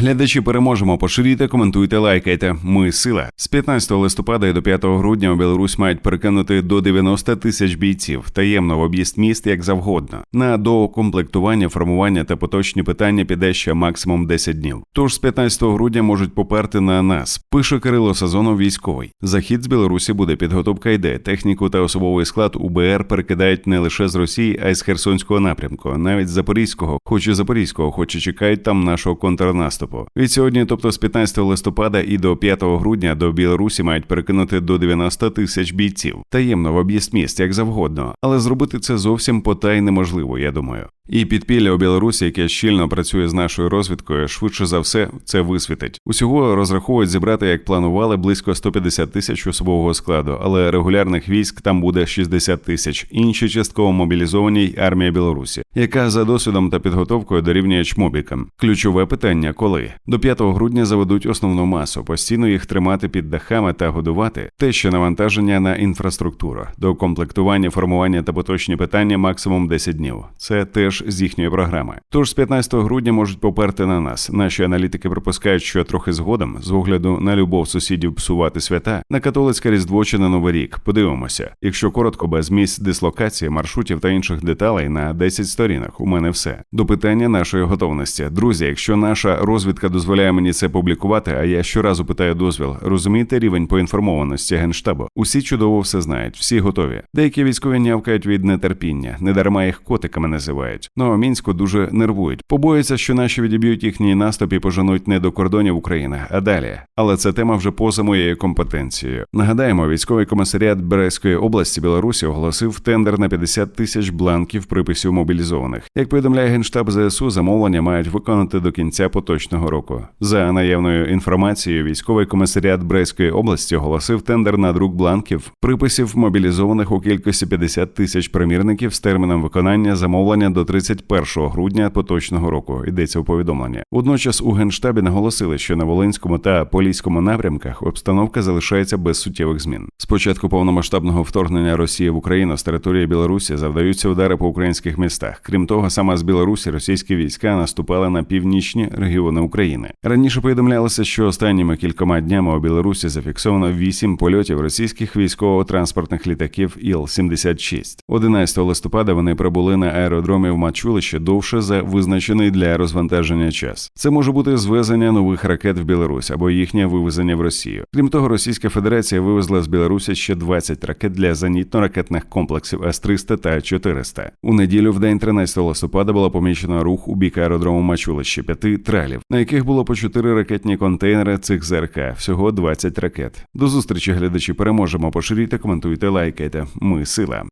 Глядачі переможемо. Поширюйте, коментуйте, лайкайте. Ми сила. З 15 листопада і до 5 грудня у Білорусь мають перекинути до 90 тисяч бійців таємно в об'їзд міст як завгодно. На доукомплектування, формування та поточні питання піде ще максимум 10 днів. Тож з 15 грудня можуть поперти на нас. Пише Кирило Сазонов військовий. Захід з Білорусі буде підготовка йде. Техніку та особовий склад УБР перекидають не лише з Росії, а й з Херсонського напрямку, навіть з Запорізького, хоч і Запорізького, хоч і чекають там нашого контрнаступу. Від сьогодні, тобто з 15 листопада і до 5 грудня до Білорусі мають перекинути до 90 тисяч бійців. Таємно в об'їзд міст, як завгодно, але зробити це зовсім потай неможливо, я думаю. І підпілля у Білорусі, яке щільно працює з нашою розвідкою, швидше за все це висвітить. Усього розраховують зібрати, як планували, близько 150 тисяч особового складу, але регулярних військ там буде 60 тисяч. Інші частково мобілізовані й армія Білорусі, яка за досвідом та підготовкою дорівнює чмобікам. Ключове питання: коли до 5 грудня заведуть основну масу, постійно їх тримати під дахами та годувати, те, що навантаження на інфраструктуру, до комплектування, формування та поточні питання максимум 10 днів. Це теж з їхньої програми. Тож з 15 грудня можуть поперти на нас. Наші аналітики припускають, що трохи згодом, з огляду на любов сусідів псувати свята, на католицьке різдво чи на новий рік. Подивимося, якщо коротко, без місць дислокації, маршрутів та інших деталей на 10 сторінок. У мене все до питання нашої готовності. Друзі, якщо наша розвідка дозволяє мені це публікувати, а я щоразу питаю дозвіл, розумієте рівень поінформованості генштабу. Усі чудово все знають, всі готові. Деякі військові нявкають від нетерпіння, недарма їх котиками називають. Ну а мінську дуже нервують. Побоюються, що наші відіб'ють їхній наступ і поженуть не до кордонів України, а далі. Але це тема вже поза моєю компетенцією. Нагадаємо, військовий комісаріат Брестської області Білорусі оголосив тендер на 50 тисяч бланків приписів мобілізованих. Як повідомляє генштаб ЗСУ, замовлення мають виконати до кінця поточного року. За наявною інформацією, військовий комісаріат Брестської області оголосив тендер на друк бланків приписів мобілізованих у кількості 50 тисяч примірників з терміном виконання замовлення до 31 грудня поточного року. Йдеться у повідомленні. Водночас у генштабі наголосили, що на Волинському та Поліському напрямках обстановка залишається без суттєвих змін. Спочатку повномасштабного вторгнення Росії в Україну з території Білорусі завдаються удари по українських містах. Крім того, саме з Білорусі російські війська наступали на північні регіони України. Раніше повідомлялося, що останніми кількома днями у Білорусі зафіксовано вісім польотів російських військово-транспортних літаків Іл-76. 11 листопада вони прибули на аеродромі в Мачулище довше за визначений для розвантаження час. Це може бути звезення нових ракет в Білорусь або їхнє вивезення в Росію. Крім того, Російська Федерація вивезла з Білорусі ще 20 ракет для зенітно-ракетних комплексів С-300 та 400. У неділю, в день 13 листопада, було помічено рух у бік аеродрому Мачулище п'яти тралів, на яких було по 4 ракетні контейнери цих ЗРК, всього 20 ракет. До зустрічі, глядачі, переможемо. Поширюйте, коментуйте, лайкайте. Ми сила.